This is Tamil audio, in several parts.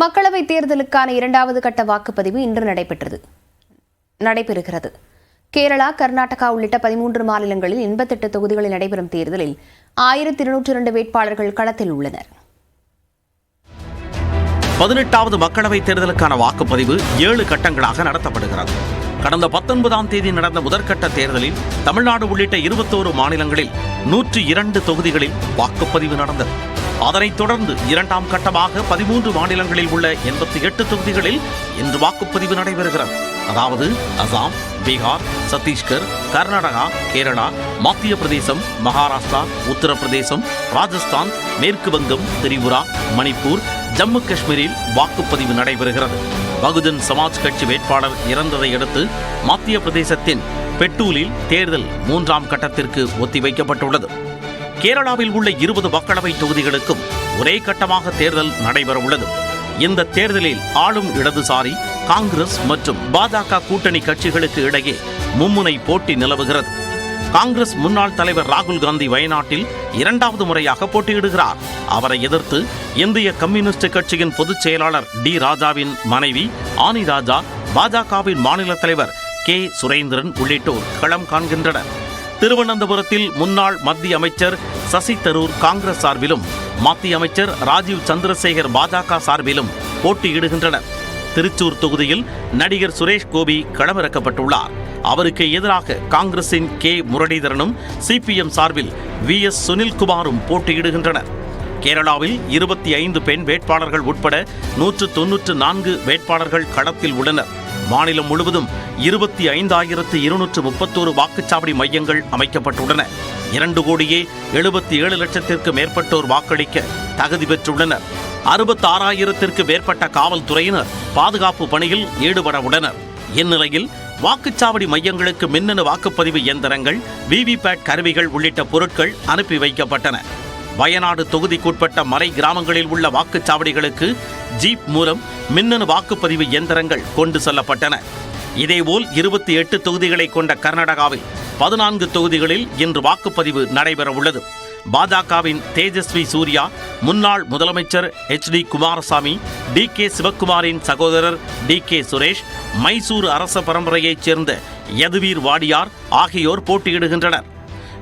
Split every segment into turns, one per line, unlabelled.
மக்களவைத் தேர்தலுக்கான இரண்டாவது கட்ட வாக்குப்பதிவு இன்று நடைபெற்றது. நடைபெறுகிறது. கேரளா கர்நாடகா உள்ளிட்ட பதிமூன்று மாநிலங்களில் எண்பத்தெட்டு தொகுதிகளில் நடைபெறும் தேர்தலில் ஆயிரத்தி இருநூற்றி இரண்டு வேட்பாளர்கள் களத்தில் உள்ளனர்.
பதினெட்டாவது மக்களவைத் தேர்தலுக்கான வாக்குப்பதிவு ஏழு கட்டங்களாக நடத்தப்படுகிறது. கடந்த பத்தொன்பதாம் தேதி நடந்த முதற்கட்ட தேர்தலில் தமிழ்நாடு உள்ளிட்ட இருபத்தோரு மாநிலங்களில் நூற்றி இரண்டு தொகுதிகளில் வாக்குப்பதிவு நடந்தது. அதனைத் தொடர்ந்து இரண்டாம் கட்டமாக பதிமூன்று மாநிலங்களில் உள்ள எண்பத்தி எட்டு தொகுதிகளில் இன்று வாக்குப்பதிவு நடைபெறுகிறது. அதாவது அசாம் பீகார் சத்தீஸ்கர் கர்நாடகா கேரளா மத்திய பிரதேசம் மகாராஷ்டிரா உத்தரப்பிரதேசம் ராஜஸ்தான் மேற்கு வங்கம் திரிபுரா மணிப்பூர் ஜம்மு காஷ்மீரில் வாக்குப்பதிவு நடைபெறுகிறது. பகுஜன் சமாஜ் கட்சி வேட்பாளர் இறந்ததை அடுத்து மத்திய பிரதேசத்தின் பெட்டூலில் தேர்தல் மூன்றாம் கட்டத்திற்கு ஒத்திவைக்கப்பட்டுள்ளது. கேரளாவில் உள்ள இருபது மக்களவை தொகுதிகளுக்கும் ஒரே கட்டமாக தேர்தல் நடைபெறவுள்ளது. இந்த தேர்தலில் ஆளும் இடதுசாரி காங்கிரஸ் மற்றும் பாஜக கூட்டணி கட்சிகளுக்கு இடையே மும்முனை போட்டி நிலவுகிறது. காங்கிரஸ் முன்னாள் தலைவர் ராகுல் காந்தி வயநாட்டில் இரண்டாவது முறையாக போட்டியிடுகிறார். அவரை எதிர்த்து இந்திய கம்யூனிஸ்ட் கட்சியின் பொதுச் செயலாளர் டி ராஜாவின் மனைவி ஆனி ராஜா பாஜகவின் மாநில தலைவர் கே. சுரேந்திரன் உள்ளிட்டோர் களம் காண்கின்றனர். திருவனந்தபுரத்தில் முன்னாள் மத்திய அமைச்சர் சசி தரூர் காங்கிரஸ் சார்பிலும் மத்திய அமைச்சர் ராஜீவ் சந்திரசேகர் பாஜக சார்பிலும் போட்டியிடுகின்றனர். திருச்சூர் தொகுதியில் நடிகர் சுரேஷ் கோபி களமிறக்கப்பட்டுள்ளார். அவருக்கு எதிராக காங்கிரசின் கே. முரளிதரனும் சிபிஎம் சார்பில் வி. எஸ். சுனில்குமாரும் போட்டியிடுகின்றனர். கேரளாவில் இருபத்தி ஐந்து பெண் வேட்பாளர்கள் உட்பட நூற்று தொன்னூற்று நான்கு வேட்பாளர்கள் களத்தில் உள்ளனர். மாநிலம் முழுவதும் இருபத்தி ஐந்தாயிரத்து இருநூற்று முப்பத்தோரு வாக்குச்சாவடி மையங்கள் அமைக்கப்பட்டுள்ளன. இரண்டு கோடியே எழுபத்தி ஏழு லட்சத்திற்கு மேற்பட்டோர் வாக்களிக்க தகுதி பெற்றுள்ளனர். அறுபத்தி ஆறாயிரத்திற்கு மேற்பட்ட காவல்துறையினர் பாதுகாப்பு பணியில் ஈடுபட உள்ளனர். இந்நிலையில் வாக்குச்சாவடி மையங்களுக்கு மின்னணு வாக்குப்பதிவு இயந்திரங்கள் விவிபேட் கருவிகள் உள்ளிட்ட பொருட்கள் அனுப்பி வைக்கப்பட்டன. வயநாடு தொகுதிக்குட்பட்ட மலை கிராமங்களில் உள்ள வாக்குச்சாவடிகளுக்கு ஜீப் மூலம் மின்னணு வாக்குப்பதிவு இயந்திரங்கள் கொண்டு செல்லப்பட்டன. இதேபோல் இருபத்தி எட்டு தொகுதிகளை கொண்ட கர்நாடகாவில் பதினான்கு தொகுதிகளில் இன்று வாக்குப்பதிவு நடைபெறவுள்ளது. பாஜகவின் தேஜஸ்வி சூர்யா முன்னாள் முதலமைச்சர் H D Kumaraswamy D K சிவக்குமாரின் சகோதரர் டி கே சுரேஷ் மைசூர் அரச பரம்பரையைச் சேர்ந்த யதுவீர் வாடியார் ஆகியோர் போட்டியிடுகின்றனர்.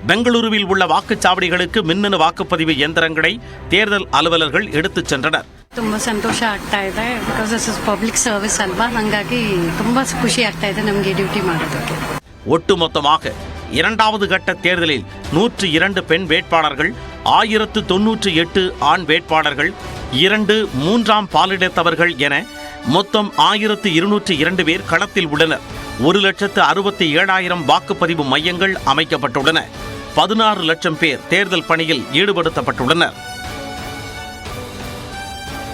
பெங்களூருவில் உள்ள வாக்குச்சாவடிகளுக்கு மின்னணு வாக்குப்பதிவு இயந்திரங்களை தேர்தல் அலுவலர்கள் எடுத்துச் சென்றனர்
ತುಂಬ ಸಂತೋಷ ಆಗ್ತಾ ಇದೆ because this is public service ಅಲ್ವಾ ಹಾಗಾಗಿ ತುಂಬ ಖುಷಿ ಆಗ್ತಾ ಇದೆ ನಮಗೆ ಡ್ಯೂಟಿ ಮಾಡೋದಕ್ಕೆ
ஒட்டுமொத்தமாக இரண்டாவது கட்ட தேர்தலில் நூற்று இரண்டு பெண் வேட்பாளர்கள் ஆயிரத்து தொன்னூற்று எட்டு ஆண் வேட்பாளர்கள் இரண்டு மூன்றாம் பாலிடத்தவர்கள் என மொத்தம் ஆயிரத்து இருநூற்று இரண்டு பேர் களத்தில் உள்ளனர் ஒரு லட்சத்து அறுபத்தி ஏழாயிரம் வாக்குப்பதிவு மையங்கள் அமைக்கப்பட்டுள்ளன. பதினாறு லட்சம் பேர் தேர்தல் பணியில் ஈடுபடுத்தப்பட்டுள்ளனர்.